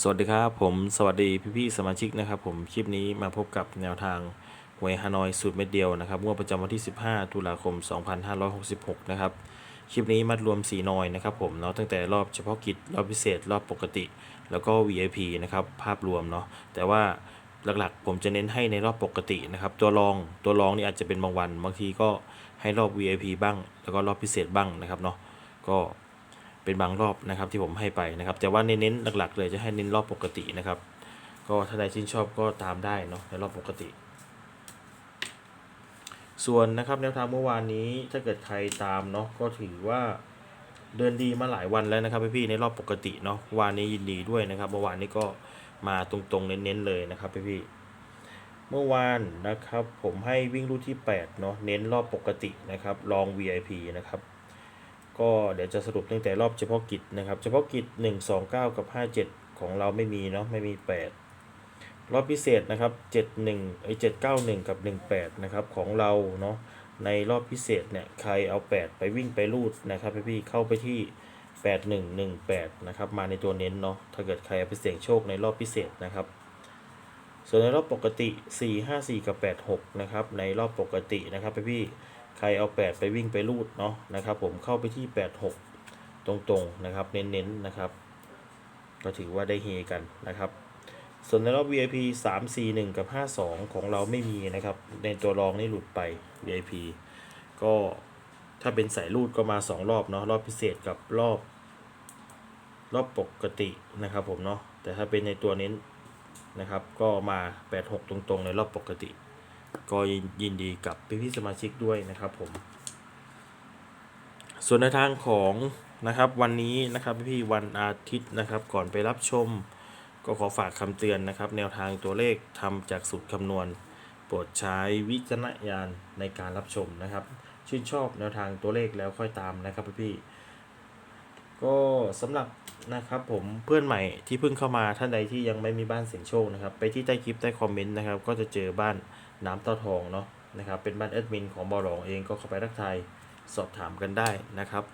สวัสดีครับผมสวัสดีพี่ๆสมาชิกนะครับผมคลิปนี้มาพบกับแนวทางหวยฮานอยสูตรเม็ดเดียวนะครับงวดประจำวันที่ 15 ตุลาคม 2566 นะครับคลิปนี้มัดรวม 4 นอยนะครับผมเนาะตั้งแต่รอบเฉพาะกิจรอบพิเศษรอบปกติ แล้วก็ VIP นะครับภาพรวมเนาะแต่ว่าหลักๆ ผมจะเน้นให้ในรอบปกตินะครับตัวรองตัวรองนี่อาจจะเป็นบางวัน บางทีก็ให้รอบ VIP บ้าง แล้วก็รอบพิเศษบ้างนะครับเนาะก็ เป็นบางรอบนะครับที่ผมให้ไปนะครับ แต่ว่าเน้นๆหลัก ๆ เลยจะให้เน้นรอบปกตินะครับ ก็ถ้าใดชื่นชอบก็ตามได้เนาะในรอบปกติ ส่วนนะครับแนวทางเมื่อวานนี้ถ้าเกิดใครตามเนาะก็ถือว่าเดินดีมาหลายวันแล้วนะครับพี่ๆในรอบปกติเนาะวานนี้ยินดีด้วยนะครับเมื่อวานนี้ก็มาตรงๆเน้นๆเลยนะครับพี่ๆเมื่อวานนะครับผมให้วิ่งรูทที่8เนาะเน้นรอบปกตินะครับลอง VIP นะครับ ก็เดี๋ยวจะสรุปตั้งแต่รอบเฉพาะกิจนะครับ เฉพาะกิจ 1 2 9 กับ 57 ของเราไม่มีเนาะไม่มี 8 รอบพิเศษนะครับ 71ไอ้791 กับ 18 นะครับของเราเนาะในรอบพิเศษเนี่ยใครเอา 8 ไปวิ่งไปรูดนะครับพี่ๆเข้าไปที่ 8118 นะครับมาในตัวเน้นเนาะถ้าเกิดใครเอาไปเสี่ยงโชคในรอบพิเศษนะครับ ส่วนในรอบปกติ 4 5 4 กับ 86 นะครับในรอบปกตินะครับพี่ๆ ใครเอา 8 ไปวิ่งไปรูดเนาะนะครับ ผมเข้าไปที่ 86 ตรงๆนะครับ เน้นๆนะครับ ก็ถือว่าได้เฮกันนะครับ ส่วนในรอบ VIP 3 4 1 กับ 52 ของเราไม่มีนะครับ ในตัวรองนี่หลุดไป VIP ก็ถ้าเป็นสายรูดก็มา 2 รอบเนาะรอบพิเศษกับรอบรอบปกตินะครับผมเนาะแต่ถ้าเป็นในตัวเน้นนะครับ ก็มา 86 ตรงๆ ในรอบปกติ ก็ยินดีกับพี่ๆสมาชิกด้วยนะครับผม ส่วนในทางของนะครับวันนี้นะครับพี่ๆวันอาทิตย์นะครับก่อนไปรับชม ก็ขอฝากคำเตือนนะครับ แนวทางตัวเลขทำจากสูตรคำนวณ โปรดใช้วิจารณญาณในการรับชมนะครับ ชื่นชอบแนวทางตัวเลขแล้วค่อยตามนะครับพี่ๆ ก็สำหรับนะครับผมเพื่อนใหม่ที่เพิ่งเข้ามาท่านใดที่ยังไม่มีบ้านเสียงโชคนะครับ ไปที่ใต้คลิปใต้คอมเมนต์นะครับ ก็จะเจอบ้านน้ำเต้าทองเนาะนะครับ เป็นบ้านแอดมินของบอหลองเองก็เข้าไปทักทายสอบถามกันได้นะครับ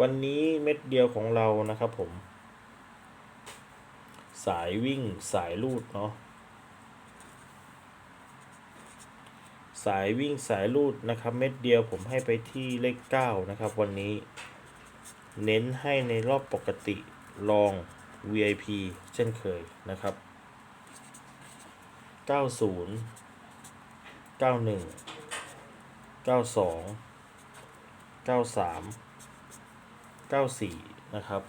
วันนี้เม็ดเดียวของเรานะครับผม สายวิ่งสายลูดเนาะสายวิ่งสายลูดนะครับ เม็ดเดียวผมให้ไปที่เลขเก้านะครับ วันนี้ เน้นให้ในรอบปกติลอง VIP เช่นเคยนะครับ 90 91 92 93 94 นะครับ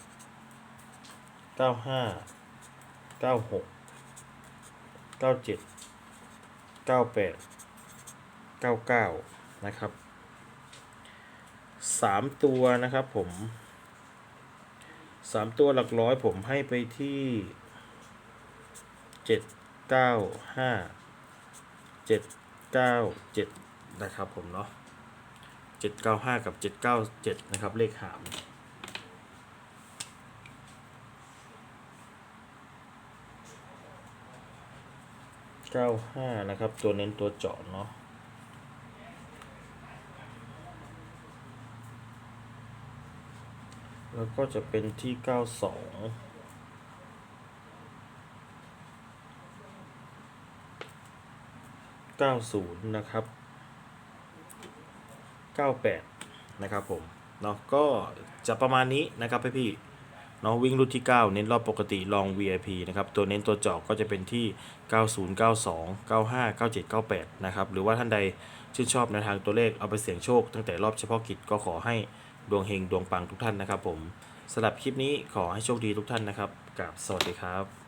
95 96 97 98 99 นะครับ 3 ตัวนะครับผม สามตัวหลักร้อยผมให้ไปที่เจ็ดเก้าห้าเจ็ดเก้าเจ็ดนะครับผมเนาะเจ็ดเก้าห้ากับเจ็ดเก้าเจ็ดนะครับเลขหามเก้าห้านะครับตัวเน้นตัวเจาะเนาะ แล้วก็จะเป็นที่92 90นย์นะครับ98นะครับผมเนาะก็จะประมาณนี้นะครับพี่พี่เนาะวิ่งรุ่นที่ 9 เน้นรอบปกติลอง VIP นะครับ ตัวเน้นตัวเจาะก็จะเป็นที่ 90 92 95 97 98 นะครับ หรือว่าท่านใดชื่นชอบในวทางตัวเลขเอาไปเสี่ยงโชคตั้งแต่รอบเฉพาะกิจก็ขอให้ ดวงเฮงดวงปังทุกท่านนะครับผมสำหรับคลิปนี้ขอให้โชคดีทุกท่านนะครับกับสวัสดีครับ